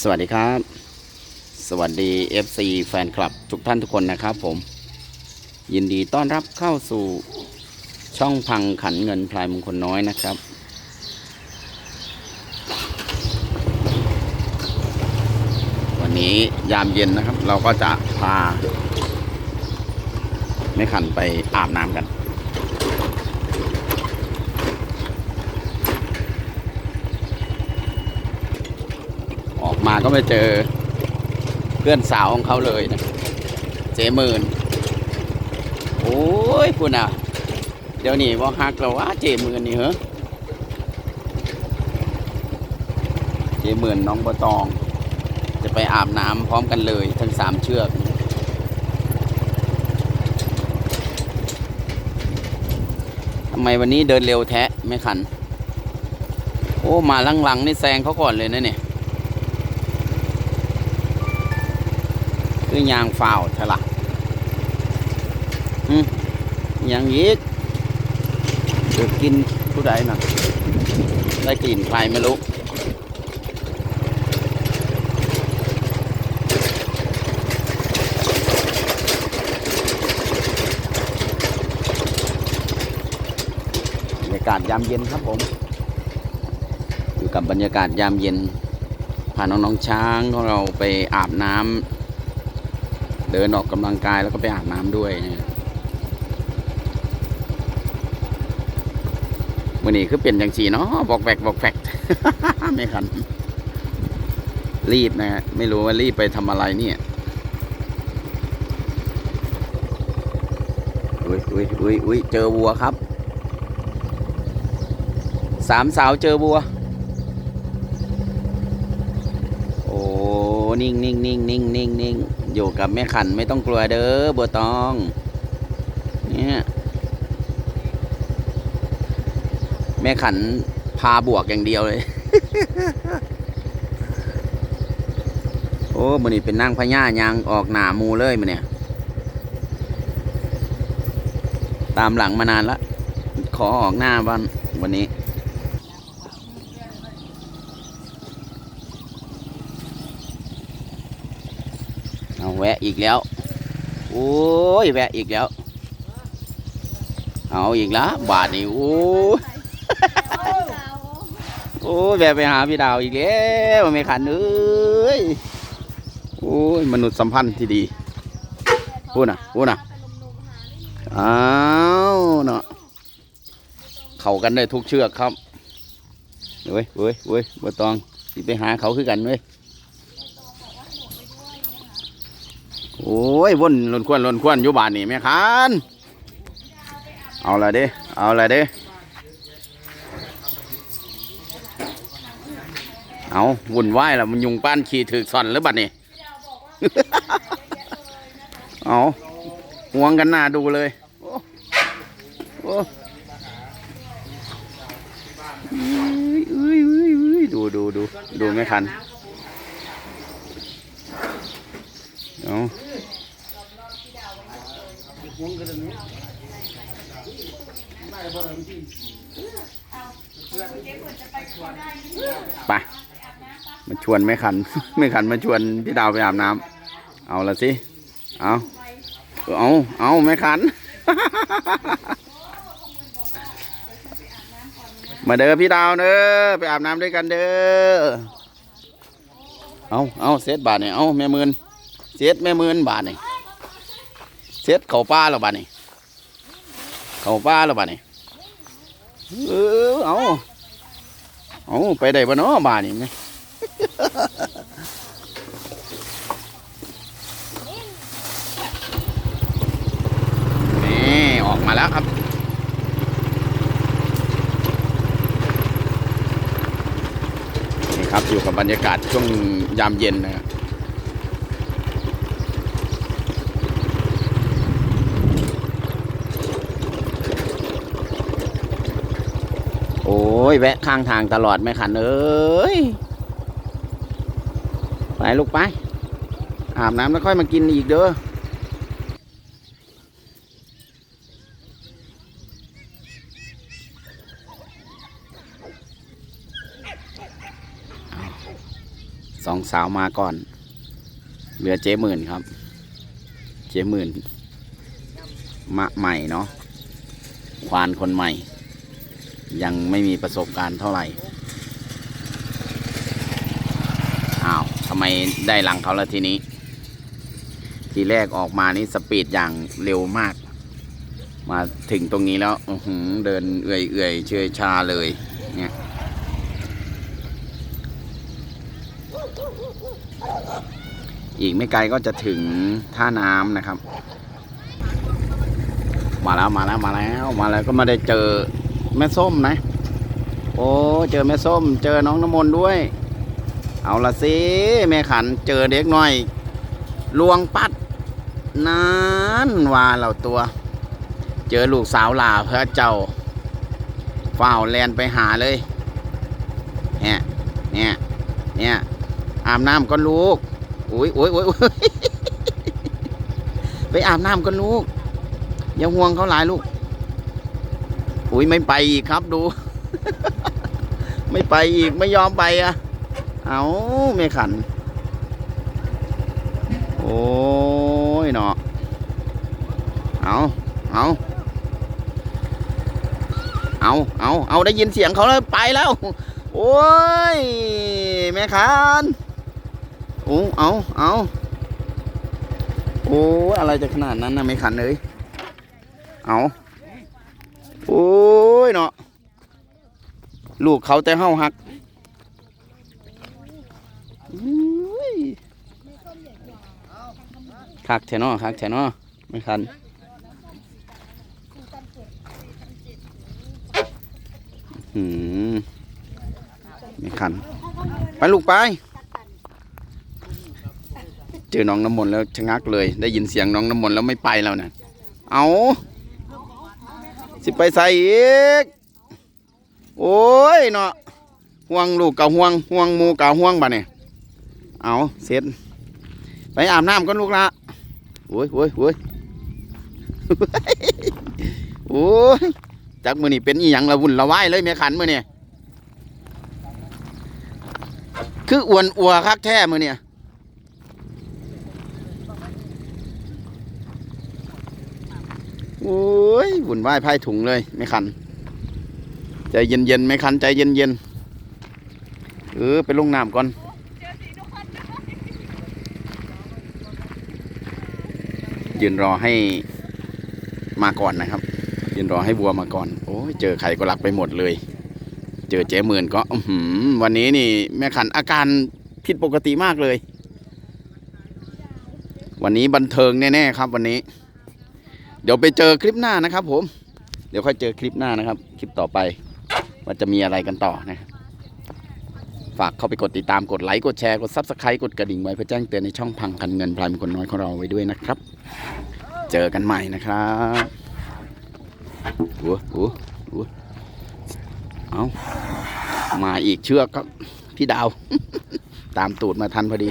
สวัสดีครับ สวัสดี FC แฟนคลับทุกท่านทุกคนนะครับผม ยินดีต้อนรับเข้าสู่ช่องพังขันเงินพลายมงคลน้อยนะครับ วันนี้ยามเย็นนะครับ เราก็จะพาแม่ขันไปอาบน้ำกัน ออกมาก็ไม่เจอเพื่อนสาวของเขาเลยนะเจมืนโอ้ยคุณอะ เดี๋ยวนี้ว่าฮักเราว่าเจมืนนี่เหรอเจมืนน้องบตอง จะไปอาบน้ำพร้อมกันเลยทั้งสามเชือกทำไมวันนี้เดินเร็วแท้ไม่คัน โอ้ มาหลังๆนี่แซงเขาก่อนเลยนะเนี่ย คือยางฝ่าวใช่ละอืมยังยีกเดี๋ยวกินผู้ใดนะได้กลิ่นใครไม่รู้บรรยากาศยามเย็นครับผม อยู่กับบรรยากาศยามเย็น พาน้องๆช้างของเราไปอาบน้ำ ดินออกกำลังกายแล้วก็ไปอาบน้ำด้วยนะวันนี้คือเป็นจังสีเนาะบอกแบกบอกแฟกไม่คัน รีบนะฮะไม่รู้ว่ารีบไปทำอะไรเนี่ยอุ้ยอุ้ยอุ้ยอุ้ยเจอวัวครับ สามสาวเจอวัว โอ้นิ่งนิ่งนิ่งนิ่งนิ่งนิ่ง อยู่กับแม่ขันไม่ต้องกลัวเด้อบัวตอง เนี่ยแม่ขันพาบวกอย่างเดียวเลย โอ้มันนี่เป็นนั่งพญายางออกหนามูเลยมันเนี่ย ตามหลังมานานละ ขอออกหน้าบ้านวันนี้ เอาแวะอีกแล้ว โอ้ยแวะอีกแล้ว เอาอีกแล้วบาทนี่โอ้ยโอ้ยแวะไปหาพี่ดาวอีกแล้วไม่ขันเอ้ยโอ้ยมนุษย์สัมพันธ์ที่ดีพูดนะพูดนะอ้าวเนาะเข้ากันได้ทุกเชือกครับเว้ยเว้ยเว้ยบ่ต้องสิไปหาเขาคือกันเว้ย โอ้ยวนลนควนลนควนอยู่บ้านนี่แม่คันเอาละเด้เอาละเด้เอาวุ่นวายล้วมันยุงป้านขี่ถือซ่อนหรือบัดนี่เอาห่วงกันหน้าดูเลยโอ้โอ้เอ้ยเอ้ยเอ้ยเอ้ยดูดูดูดูแม่คันเอา ไปมาชวนแม่ขันแม่ขันมาชวนพี่ดาวไปอาบน้ำเอาละสิ เอาเอาเอาแม่ขัน มาเด้อพี่ดาวเด้อไปอาบน้ำด้วยกันเด้อเอาเอาเซตบาทเนี่ยเอาแม่มื่นเซตแม่มื่นบาทเนี่ย เซตเขาป้าแล้วบานี่เขาป้าแล้วบานี่เออเอาเอาไปได้ปะเนาะบาทนี่ไหมนี่ออกมาแล้วครับนี่ครับอยู่กับบรรยากาศช่วงยามเย็นนะครับโอ้ย แวะข้างทางตลอดไหมขันเอ้ย ไปลูกไป อาบน้ำแล้วค่อยมากินอีกเด้อสองสาวมาก่อน เหลือเจ๊หมื่นครับ เจ๊หมื่นมะใหม่เนาะควานคนใหม่ ยังไม่มีประสบการณ์เท่าไหร่อ้าวทำไมได้หลังเขาแล้วทีนี้ ทีแรกออกมานี่สปีดอย่างเร็วมาก มาถึงตรงนี้แล้วเดินเอื่อยเอื่อยๆเชยชาเลยเนี่ยอีกไม่ไกลก็จะถึงท่าน้ำนะครับ มาแล้วมาแล้วมาแล้วมาแล้วก็มาได้เจอ แม่ส้มนะ โอ้เจอแม่ส้ม เจอน้องน้ำมนต์ด้วย เอาละสิแม่ขันเจอเด็กหน้อยลวงปัดนานว่าเราตัว เจอลูกสาวลาพระเจ้าฝ้าวแลนไปหาเลยเนี่ยเนี่ยเนี่ยอาบน้ำก็ลูกอุ้ยอุ้ยอุ้ยยไปอาบน้ำก็ลูกอย่าห่วงเขาหลายลูก อุ้ยไม่ไปอีกครับดู ไม่ไปอีกไม่ยอมไปอะ เอาไม่ขัน โอ้ยเนาะเอาเอาเอาเอาเอาได้ยินเสียงเขาแล้วไปแล้ว โอ้ยแม่ขันโอ้เอาเอาโอ้อะไรจะขนาดนั้นนะแม่ขันเลยเอา โอ้ยเนาะลูกเขาแต่เฮาหักคักแทนอคักแทนอไม่คันหืมไม่คัน ไปลูกไป เจอน้องน้ำมนต์แล้วชะงักเลย ได้ยินเสียงน้องน้ำมนต์แล้วไม่ไปแล้วนะเอา สิไปใส่อีก โอ้ยเนาะห่วงลูกกับห่วงห่วงมูกับห่วงบ่เนี่ยเอาเสร็จ ไปอาบน้ำก่อนลูกละโอ้ยโอ้ยโอ้ยโอ้ยจักมือนี่เป็นอีหยังละวุ่นละวายเลยแม่ขันมือเนี่ยคืออ้วนอัวคักแท้มือเนี่ย โอ้ยวุ่นวายพายถุงเลยแม่ขัน ใจเย็นเย็นๆแม่ขันใจเย็นเย็นเออไปลงน้ำก่อนยืนรอให้มาก่อนนะครับยืนรอให้วัวมาก่อน โอ้ยเจอใครก็รักไปหมดเลย เจอเจ๊หมื่นก็วันนี้นี่ แม่ขันอาการผิดปกติมากเลย วันนี้บันเทิงแน่ๆครับวันนี้ เดี๋ยวไปเจอคลิปหน้านะครับ ผม เดี๋ยวค่อยเจอคลิปหน้านะครับ คลิปต่อไป ว่าจะมีอะไรกันต่อนะฝากเข้าไปกดติดตามกดไลค์กดแชร์กดซับสไครต์กดกระดิ่งไว้เพื่อแจ้งเตือนในช่องพังคันเงินพลายเป็นคนน้อยของเราไว้ด้วยนะครับ เจอกันใหม่นะครับหัวหัวหัวเอามาอีกเชือกครับ พี่ดาว ตามตูดมาทันพอดี